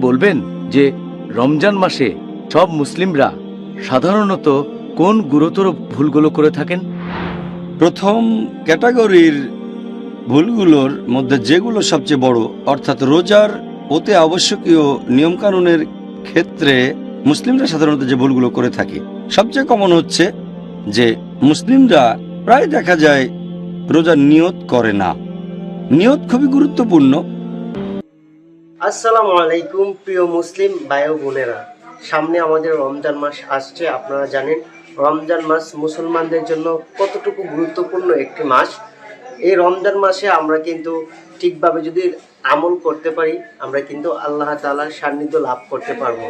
বলবেন যে, রমজান মাসে সব মুসলিমরা সাধারণত কোন গুরুতর ভুলগুলো করে থাকেন? প্রথম ক্যাটাগরির ভুলগুলোর মধ্যে যেগুলো সবচেয়ে বড়, অর্থাৎ রোজার অতি আবশ্যকীয় নিয়মকানুনের ক্ষেত্রে মুসলিমরা সাধারণত যে ভুলগুলো করে থাকে। সবচেয়ে কমন হচ্ছে যে, মুসলিমরা প্রায় দেখা যায় রোজার নিয়ত করে না। নিয়ত খুবই গুরুত্বপূর্ণ আসসালামু আলাইকুম, প্রিয় মুসলিম ও বোনেরা। সামনে আমাদের রমজান মাস আসছে, আপনারা জানেন, রমজান মাস মুসলমানদের জন্য কতটুকু গুরুত্বপূর্ণ একটি মাস। এই রমজান মাসে আমরা কিন্তু ঠিকভাবে যদি আমল করতে পারি, আমরা কিন্তু আল্লাহ তাআলার সান্নিধ্য লাভ করতে পারব।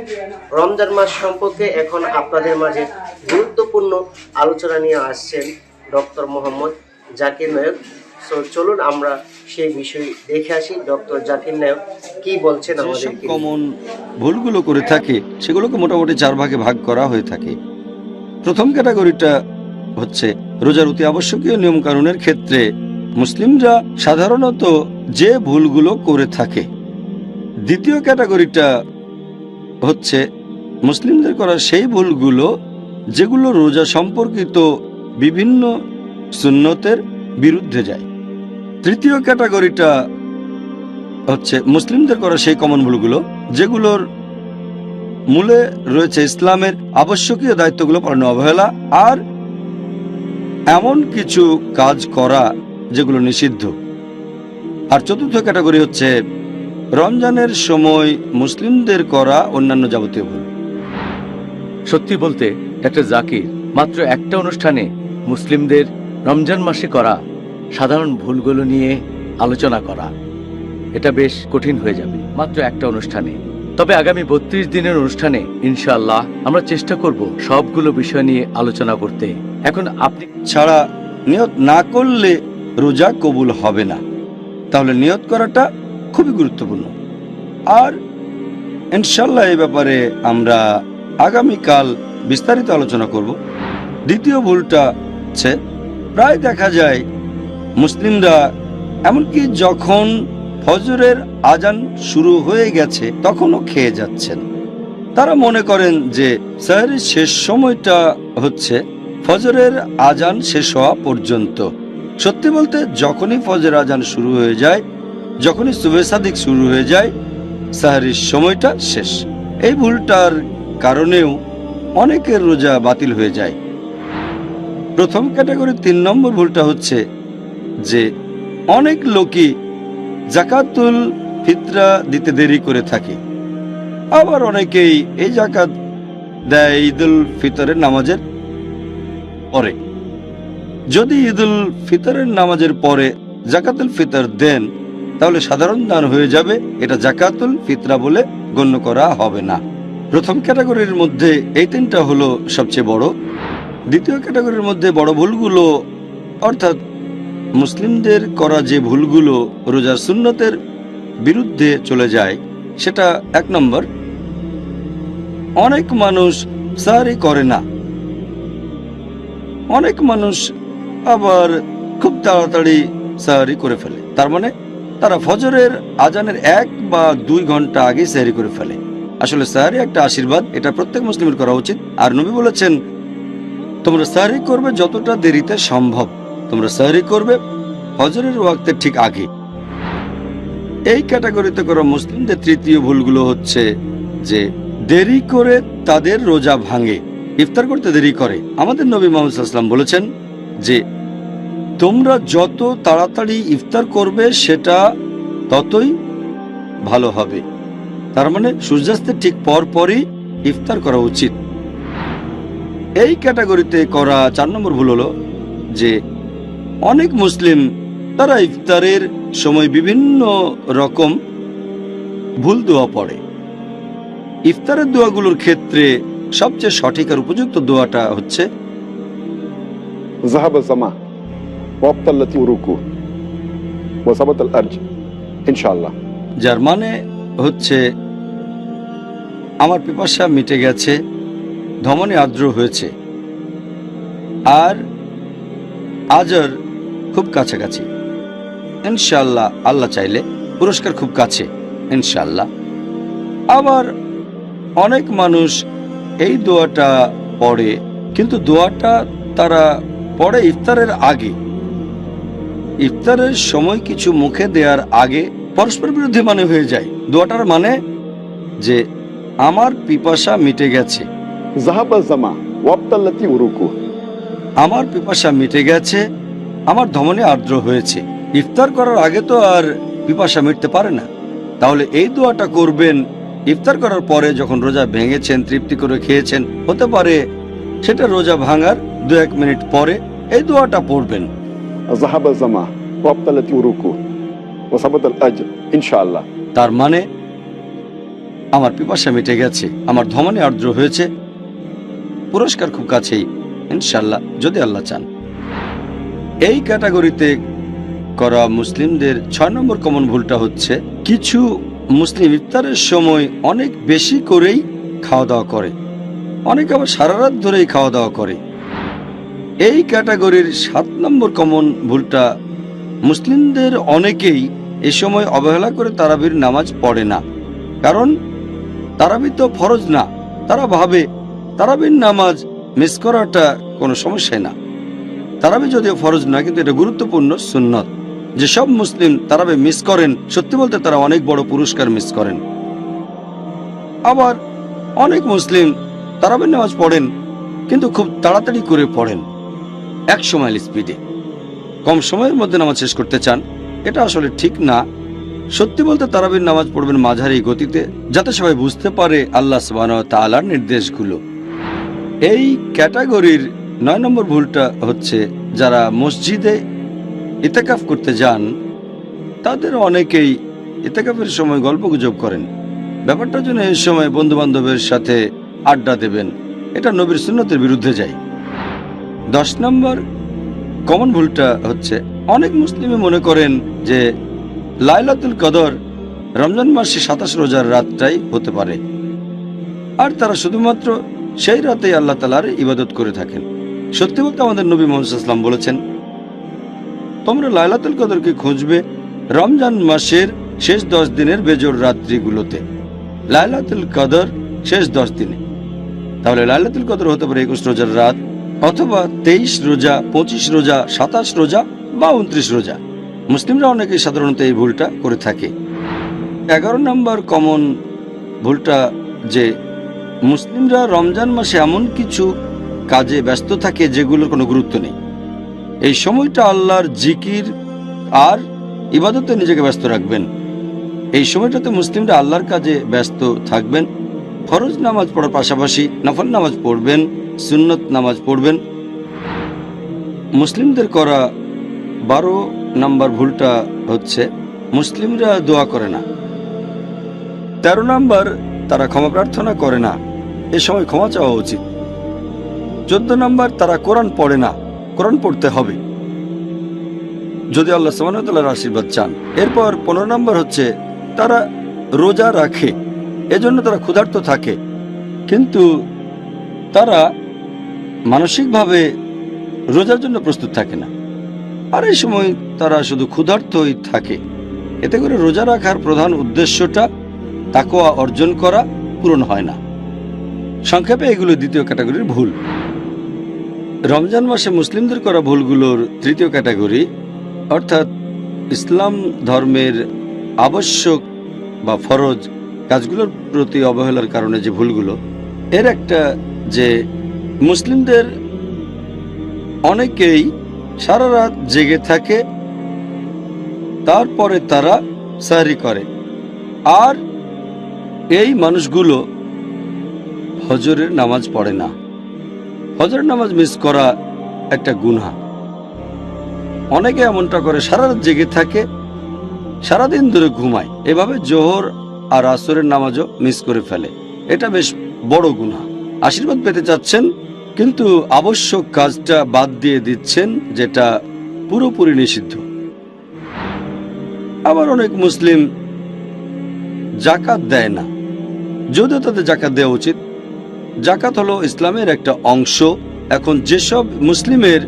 রমজান মাস সম্পর্কে এখন আপনাদের মাঝে গুরুত্বপূর্ণ আলোচনা নিয়ে আসছেন ডক্টর মোহাম্মদ জাকির নায়ক। সো চলুন আমরা সেই বিষয় দেখে আসি ডক্টর জাকির নায়ক কি বলছেন যেসব আমাদেরকে। কমন ভুলগুলো করে থাকে সেগুলোকে মোটামুটি চার ভাগে ভাগ করা হয়ে থাকে। প্রথম ক্যাটাগরিটা হচ্ছে রোজার অতি আবশ্যকীয় নিয়ম কানুনের ক্ষেত্রে মুসলিমরা সাধারণত যে ভুলগুলো করে থাকে। দ্বিতীয় ক্যাটাগরিটা হচ্ছে মুসলিমদের করা সেই ভুলগুলো যেগুলো রোজা সম্পর্কিত বিভিন্ন সুন্নতের বিরুদ্ধে যায়। তৃতীয় ক্যাটাগরিটা হচ্ছে মুসলিমদের করা সেই কমন ভুলগুলো, যেগুলোর মূলে রয়েছে ইসলামের আবশ্যকীয় দায়িত্বগুলো পালনে, অবহেলা আর এমন কিছু কাজ করা যেগুলো নিষিদ্ধ। আর চতুর্থ ক্যাটাগরি হচ্ছে রমজানের সময় মুসলিমদের করা অন্যান্য যাবতীয় ভুল। সত্যি বলতে ডাক্তার জাকির, মাত্র একটা অনুষ্ঠানে মুসলিমদের রমজান মাসে করা সাধারণ ভুলগুলো নিয়ে আলোচনা করা। এটা বেশ কঠিন হয়ে যাবে। মাত্র একটা অনুষ্ঠানে। তবে আগামী বত্রিশ দিনের অনুষ্ঠানে, ইনশাআল্লাহ, আমরা চেষ্টা করব সবগুলো বিষয় নিয়ে আলোচনা করতে। এখন আপনি ছাড়া নিয়ত না করলে রোজা কবুল হবে না। তাহলে নিয়ত করাটা খুবই গুরুত্বপূর্ণ। আর ইনশাল্লাহ এই ব্যাপারে আমরা আগামীকাল বিস্তারিত আলোচনা করব। দ্বিতীয় ভুলটা হচ্ছে, প্রায় দেখা যায় মুসলিমরা, এমনকি যখন ফজরের আজান শুরু হয়ে গেছে, তখনও খেয়ে যাচ্ছেন। তারা মনে করেন যে, সাহেরের শেষ সময়টা হচ্ছে ফজরের আজান শেষ হওয়া পর্যন্ত। সত্যি বলতে, যখনই ফজর আজান শুরু হয়ে যায়, যখনই সুবে সাদিক শুরু হয়ে যায়, সাহারির সময়টা শেষ। এই ভুলটার কারণেও অনেকের রোজা বাতিল হয়ে যায়। প্রথম ক্যাটাগরির তিন নম্বর ভুলটা হচ্ছে যে অনেক লোকই জাকাতুল ফিতরা দিতে দেরি করে থাকে। আবার অনেকেই এই জাকাত দেয় ঈদুল ফিতরের নামাজের পরে। যদি ঈদুল ফিতরের নামাজের পরে জাকাতুল ফিতর দেন, তাহলে সাধারণ দান হয়ে যাবে, এটা জাকাতুল ফিতরা বলে গণ্য করা হবে না। প্রথম ক্যাটাগরির মধ্যে এই তিনটা হলো সবচেয়ে বড়। দ্বিতীয় ক্যাটাগরির মধ্যে বড় ভুলগুলো, অর্থাৎ মুসলিমদের করা যে ভুলগুলো রোজার সুন্নতের বিরুদ্ধে চলে যায়, সেটা এক নম্বর। অনেক মানুষ সারি করে না। অনেক মানুষ আবার খুব তাড়াতাড়ি সাহারি করে ফেলে। তার মানে তারা ফজরের আজানের এক বা দুই ঘণ্টা আগে সাহারি করে ফেলে। আসলে সাহারি একটা আশীর্বাদ, এটা প্রত্যেক মুসলিমের করা উচিত। আর নবী বলেছেন, তোমরা সাহারি করবে যতটা দেরিতে সম্ভব। তোমরা সাহারি করবে হজরের ওয়াক্তের ঠিক আগে। এই ক্যাটাগরিতে করা মুসলিমদের তৃতীয় ভুলগুলো হচ্ছে যে দেরি করে তাদের রোজা ভাঙে, ইফতার করতে দেরি করে। আমাদের নবী মোহাম্মদ বলেছেন যে তোমরা যত তাড়াতাড়ি ইফতার করবে সেটা ততই ভালো হবে। তার মানে সূর্যাস্তের ঠিক পর পরই ইফতার করা উচিত। এই ক্যাটাগরিতে করা চার নম্বর ভুল হলো যে অনেক মুসলিম তারা ইফতারের সময় বিভিন্ন রকম ভুল দোয়া পড়ে। ইফতারের দোয়াগুলোর ক্ষেত্রে সবচেয়ে সঠিক আর উপযুক্ত দোয়াটা হচ্ছে যার মানে হচ্ছে আমার পিপাসা মিটে গেছে ধমনে আর্দ্র হয়েছে। আর আজর খুব কাছাকাছি। ইনশাল্লাহ আল্লাহ চাইলে পুরস্কার খুব কাছে ইনশাল্লাহ আবার অনেক মানুষ এই দোয়াটা পড়ে কিন্তু দোয়াটা তারা পড়ে ইফতারের আগে। ইফতারের সময় কিছু মুখে দেওয়ার আগে পরস্পর বিরোধী মানে হয়ে যায়। দোয়াটার মানে যে আমার পিপাসা মিটে গেছে। জামা আমার পিপাসা মিটে গেছে আমার ধমনে আর্দ্র হয়েছে। ইফতার করার আগে তো আর পিপাসা মিটতে পারে না। তাহলে এই দোয়াটা করবেন ইফতার করার পরে যখন রোজা ভেঙেছেন তৃপ্তি করে খেয়েছেন হতে পারে সেটা রোজা ভাঙার দু এক মিনিট পরে এই দোয়াটা পড়বেন। তার মানে আমার পিপাসা মিটে গেছে আমার ধমনে আর্দ্র হয়েছে পুরস্কার খুব কাছেই ইনশাল্লাহ যদি আল্লাহ চান। এই ক্যাটাগরিতে করা মুসলিমদের ছয় নম্বর কমন ভুলটা হচ্ছে, কিছু মুসলিম ইফতারের সময় অনেক বেশি করেই খাওয়া দাওয়া করে, অনেকে আবার সারা রাত ধরেই খাওয়া দাওয়া করে। এই ক্যাটাগরির সাত নম্বর কমন ভুলটা মুসলিমদের অনেকেই এ সময় অবহেলা করে তারাবির নামাজ পড়ে না, কারণ তারাবি তো ফরজ না, তারা ভাবে তারাবির নামাজ মিস করাটা কোনো সমস্যাই না। তারাবি যদিও ফরজ না কিন্তু এটা গুরুত্বপূর্ণ সুন্নত। যেসব মুসলিম তারাবি মিস করেন, সত্যি বলতে তারা অনেক বড় পুরস্কার মিস করেন। আবার অনেক মুসলিম তারাবির নামাজ পড়েন, কিন্তু খুব তাড়াতাড়ি করে পড়েন, এক সময় স্পিডে কম সময়ের মধ্যে নামাজ শেষ করতে চান, এটা আসলে ঠিক না। সত্যি বলতে তারাবির নামাজ পড়বেন মাঝারি গতিতে, যাতে সবাই বুঝতে পারে আল্লাহ সুবাহ তালার নির্দেশগুলো। এই ক্যাটাগরির নয় নম্বর ভুলটা হচ্ছে যারা মসজিদে ইতেকাফ করতে যান, তাদের অনেকেই ইতেকাফের সময় গল্প গুজব করেন। ব্যাপারটার জন্য এই সময় বন্ধু বান্ধবের সাথে আড্ডা দেবেন, এটা নবীর সুন্নতের বিরুদ্ধে যায়। দশ নম্বর কমন ভুলটা হচ্ছে, অনেক মুসলিমে মনে করেন যে লাইলাতুল কদর রমজান মাসে সাতাশ রোজার রাতটাই হতে পারে। আর তারা শুধুমাত্র সেই রাতেই আল্লাহ তালার ইবাদত করে থাকেন। সত্যি বলতে আমাদের নবী মোহাম্মদ ইসলাম বলেছেন, তোমরা লাইলাতুল কদরকে খুঁজবে রমজান মাসের শেষ দশ দিনের বেজোর রাত্রিগুলোতে। লাইলাতুল কদর শেষ দশ দিনে। তাহলে লাইলাতুল কদর হতে পারে একুশ রোজার রাত অথবা তেইশ রোজা, পঁচিশ রোজা, সাতাশ রোজা বা উনত্রিশ রোজা। মুসলিমরা অনেকেই সাধারণত এই ভুলটা করে থাকে। এগারো নম্বর কমন ভুলটা যে, মুসলিমরা রমজান মাসে এমন কিছু কাজে ব্যস্ত থাকে যেগুলোর কোনো গুরুত্ব নেই। এই সময়টা আল্লাহর জিকির আর ইবাদতে নিজেকে ব্যস্ত রাখবেন। এই সময়টাতে মুসলিমরা আল্লাহর কাজে ব্যস্ত থাকবেন। ফরজ নামাজ পড়ার পাশাপাশি নফল নামাজ পড়বেন, সুন্নত নামাজ পড়বেন। মুসলিমদের করা বারো নাম্বার ভুলটা হচ্ছে মুসলিমরা দোয়া করে না। তেরো নাম্বার, তারা ক্ষমা প্রার্থনা করে না। এ সময় ক্ষমা চাওয়া উচিত। চোদ্দ নম্বর তারা কোরআন পড়ে না, কোরআন পড়তে হবে। যদি আল্লাহ সামান্লার আশীর্বাদ চান। এরপর পনেরো নম্বর হচ্ছে, তারা রোজা রাখে, এজন্য তারা ক্ষুধার্ত থাকে। কিন্তু তারা মানসিকভাবে রোজার জন্য প্রস্তুত থাকে না। আর এই সময় তারা শুধু ক্ষুধার্তই থাকে। এতে করে রোজা রাখার প্রধান উদ্দেশ্যটা তাকোয়া অর্জন করা পূরণ হয় না। সংক্ষেপে এগুলো দ্বিতীয় ক্যাটাগরির ভুল। রমজান মাসে মুসলিমদের করা ভুলগুলোর তৃতীয় ক্যাটাগরি, অর্থাৎ ইসলাম ধর্মের আবশ্যক বা ফরজ কাজগুলোর প্রতি অবহেলার কারণে যে ভুলগুলো, এর একটা যে মুসলিমদের অনেকেই সারা রাত জেগে থাকে, তারপরে তারা সাহরি করে। আর এই মানুষগুলো হজরের নামাজ পড়ে না। হজরের নামাজ মিস করা একটা গুনহা। অনেকে এমনটা করে, সারা রাত জেগে থাকে, সারাদিন ধরে ঘুমায়। এভাবে জোহর আর আসরের নামাজও মিস করে ফেলে। এটা বেশ বড় গুনহা। আশীর্বাদ পেতে চাচ্ছেন, কিন্তু আবশ্যক কাজটা বাদ দিয়ে দিচ্ছেন, যেটা পুরোপুরি নিষিদ্ধ। আবার অনেক মুসলিম জাকাত দেয় না। যদিও তাদের জাকাত দেওয়া উচিত জাকাত হলো ইসলামের একটা অংশ। এখন যেসব মুসলিমের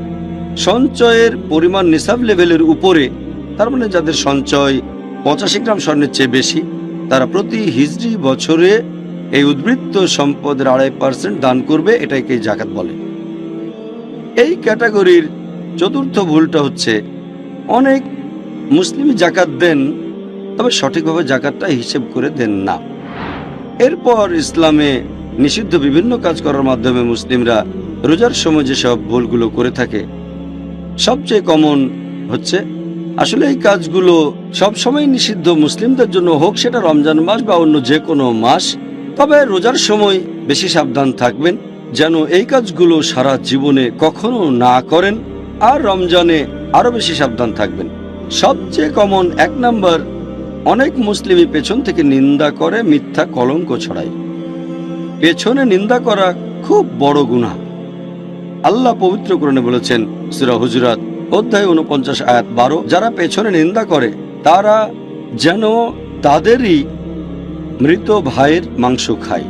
সঞ্চয়ের পরিমাণ নিসাব লেভেলের উপরে, তার মানে যাদের সঞ্চয় পঁচাশি গ্রাম স্বর্ণের চেয়ে বেশি, তারা প্রতি হিজড়ি বছরে এই উদ্বৃত্ত সম্পদের আড়াই পার্সেন্ট দান করবে, এটাকে জাকাত বলে। এই ক্যাটাগরির চতুর্থ ভুলটা হচ্ছে, অনেক মুসলিম জাকাত দেন, তবে সঠিকভাবে জাকাতটা হিসেব করে দেন না। এরপর ইসলামে নিষিদ্ধ বিভিন্ন কাজ করার মাধ্যমে মুসলিমরা রোজার সময় যেসব ভুলগুলো করে থাকে, সবচেয়ে কমন হচ্ছে, আসলে এই কাজগুলো সব সময় নিষিদ্ধ মুসলিমদের জন্য হোক সেটা রমজান মাস বা অন্য যে কোনো মাস, তবে রোজার সময় বেশি সাবধান থাকবেন যেন এই কাজগুলো সারা জীবনে কখনো না করেন আর রমজানে আরও বেশি সাবধান থাকবেন। সবচেয়ে কমন এক নাম্বার, অনেক মুসলিমই পেছন থেকে নিন্দা করে মিথ্যা কলঙ্ক ছড়ায়। পেছনে নিন্দা করা খুব বড় গুনাহ। আল্লাহ পবিত্র করণে বলেছেন, সুরা হুজরাত, অধ্যায় উনপঞ্চাশ আয়াত বারো, যারা পেছনে নিন্দা করে, তারা যেন তাদেরই মৃত ভাইয়ের মাংস খায়।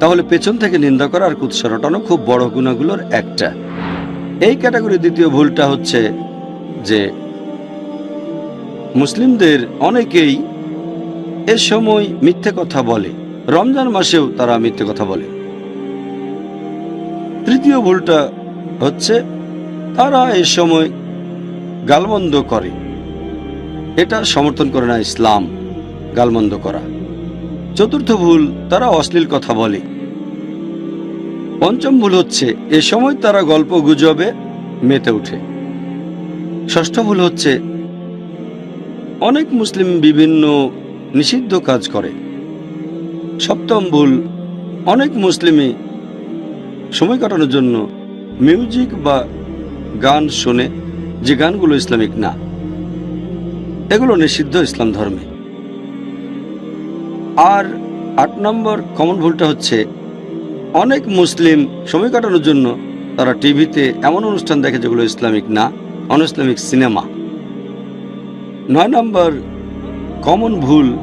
তাহলে পেছন থেকে নিন্দা করা আর কুৎসা রটানো খুব বড় গুণাগুলোর একটা। এই ক্যাটাগরি দ্বিতীয় ভুলটা হচ্ছে যে মুসলিমদের অনেকেই এ সময় মিথ্যে কথা বলে। রমজান মাসেও তারা মিথ্যে কথা বলে। তৃতীয় ভুলটা হচ্ছে, তারা এ সময় গালমন্দ করে। এটা সমর্থন করে না ইসলাম, গালমন্দ করা। চতুর্থ ভুল, তারা অশ্লীল কথা বলে। পঞ্চম ভুল হচ্ছে, এ সময় তারা গল্প গুজবে, মেতে ওঠে। ষষ্ঠ ভুল হচ্ছে, অনেক মুসলিম বিভিন্ন নিষিদ্ধ কাজ করে। সপ্তম ভুল। অনেক মুসলিমই সময় কাটানোর জন্য মিউজিক বা গান শোনে যে গানগুলো ইসলামিক না। এগুলো নিষিদ্ধ ইসলাম ধর্মে। আর আট নম্বর কমন ভুলটা হচ্ছে, অনেক মুসলিম সময় কাটানোর জন্য তারা টিভিতে এমন অনুষ্ঠান দেখে যেগুলো ইসলামিক না অন ইসলামিক সিনেমা। নয় নম্বর কমন ভুল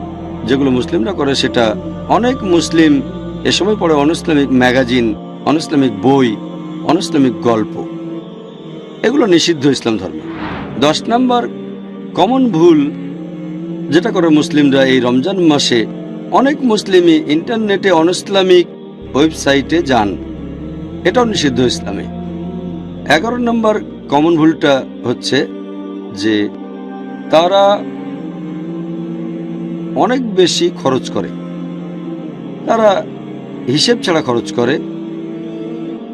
যেগুলো মুসলিমরা করে সেটা অনেক মুসলিম, এ সময় পড়ে অনইসলামিক ম্যাগাজিন অনইসলামিক বই অনইসলামিক গল্প। এগুলো নিষিদ্ধ ইসলাম ধর্মে। দশ নম্বর, কমন ভুল, যেটা করে মুসলিমরা এই রমজান মাসে অনেক মুসলিমই ইন্টারনেটে অনইসলামিক ওয়েবসাইটে যান। এটাও নিষিদ্ধ ইসলামে। এগারো নম্বর, কমন ভুলটা হচ্ছে যে তারা অনেক বেশি খরচ করে। তারা হিসেব ছাড়া খরচ করে।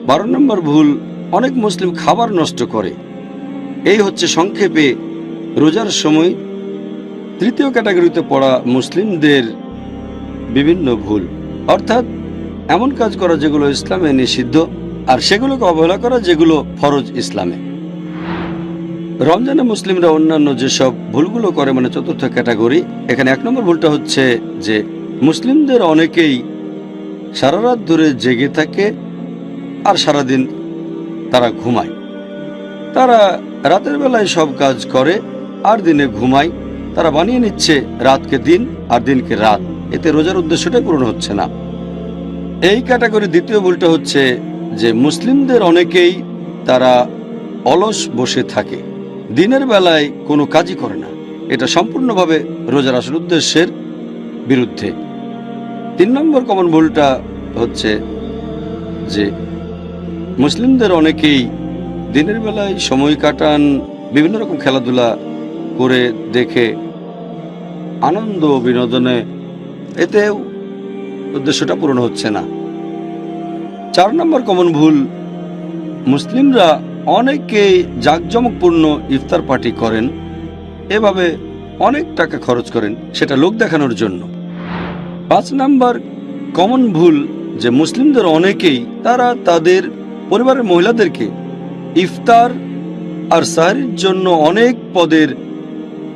বারো নম্বর ভুল, অনেক মুসলিম খাবার নষ্ট করে। এই হচ্ছে সংক্ষেপে রোজার সময় তৃতীয় ক্যাটাগরিতে পড়া মুসলিমদের বিভিন্ন ভুল। অর্থাৎ এমন কাজ করা যেগুলো ইসলামে নিষিদ্ধ, আর সেগুলোকে অবহেলা করা যেগুলো ফরজ ইসলামে। রমজানে মুসলিমরা অন্যান্য যেসব ভুলগুলো করে মানে চতুর্থ ক্যাটাগরি, এখানে এক নম্বর ভুলটা হচ্ছে যে মুসলিমদের অনেকেই সারা রাত ধরে জেগে থাকে আর সারাদিন তারা ঘুমায়। তারা রাতের বেলায় সব কাজ করে আর দিনে ঘুমায়। তারা বানিয়ে নিচ্ছে রাতকে দিন আর দিনকে রাত। এতে রোজার উদ্দেশ্যটা পূরণ হচ্ছে না। এই ক্যাটাগরি দ্বিতীয় ভুলটা হচ্ছে যে মুসলিমদের অনেকেই তারা অলস বসে থাকে। দিনের বেলায় কোনো কাজই করে না। এটা সম্পূর্ণভাবে রোজার আসল উদ্দেশ্যের বিরুদ্ধে। তিন নম্বর কমন ভুলটা হচ্ছে যে মুসলিমদের অনেকেই দিনের বেলায় সময় কাটান, বিভিন্ন রকম খেলাধুলা করে দেখে আনন্দ, বিনোদনে এতে উদ্দেশ্যটা পূরণ হচ্ছে না। চার নম্বর কমন ভুল, মুসলিমরা অনেকে জাঁকজমকপূর্ণ ইফতার পার্টি করেন, এভাবে অনেক টাকা খরচ করেন সেটা লোক দেখানোর জন্য। পাঁচ নাম্বার কমন ভুল, যে মুসলিমদের অনেকেই তারা তাদের পরিবারের মহিলাদেরকে ইফতার আর সাহারির জন্য অনেক পদের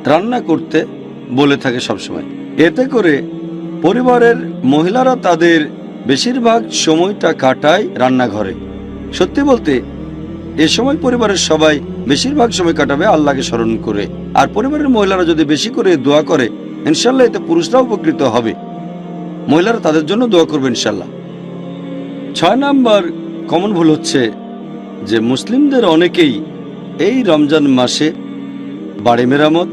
রান্না করতে বলে থাকে সবসময়। এতে করে পরিবারের মহিলারা তাদের বেশিরভাগ সময়টা কাটায় রান্নাঘরে। সত্যি বলতে এ সময় পরিবারের সবাই বেশিরভাগ সময় কাটাবে আল্লাহকে স্মরণ করে। আর পরিবারের মহিলারা যদি বেশি করে দোয়া করে ইনশাল্লাহ এতে পুরুষরা উপকৃত হবে। মহিলারা তাদের জন্য দোয়া করবে ইনশাল্লাহ ছয় নাম্বার কমন ভুল হচ্ছে যে মুসলিমদের অনেকেই এই রমজান মাসে বাড়ি মেরামত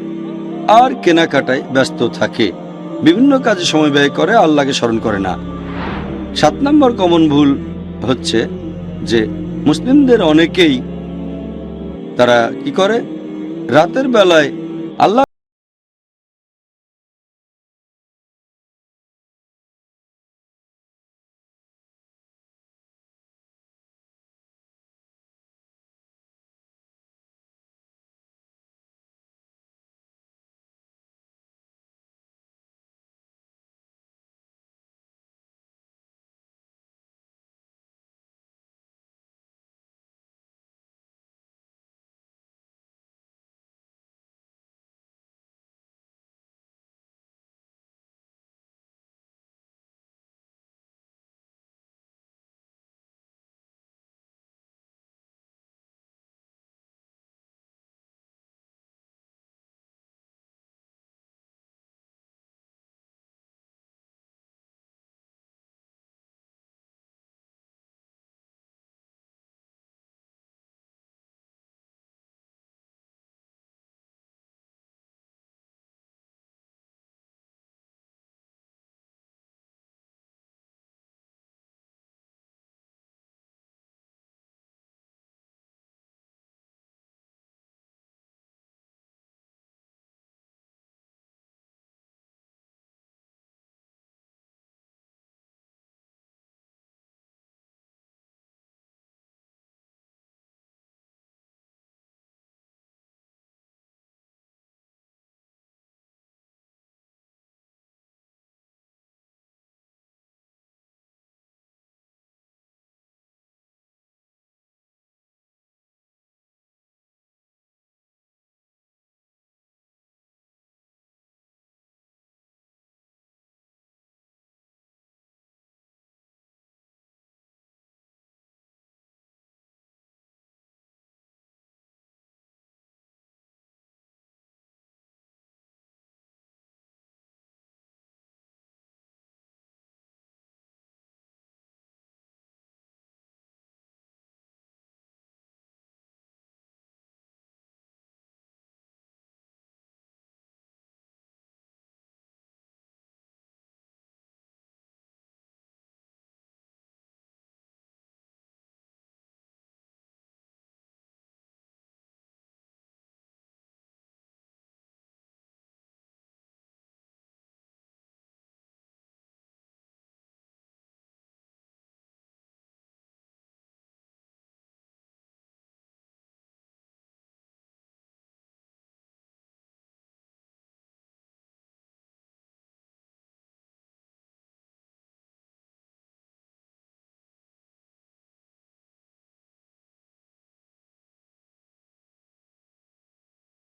আর কেনাকাটায় ব্যস্ত থাকে। বিভিন্ন কাজে সময় ব্যয় করে, আল্লাহকে স্মরণ করে না। সাত নম্বর কমন ভুল হচ্ছে যে মুসলিমদের অনেকেই তারা কি করে? রাতের বেলায় আল্লাহ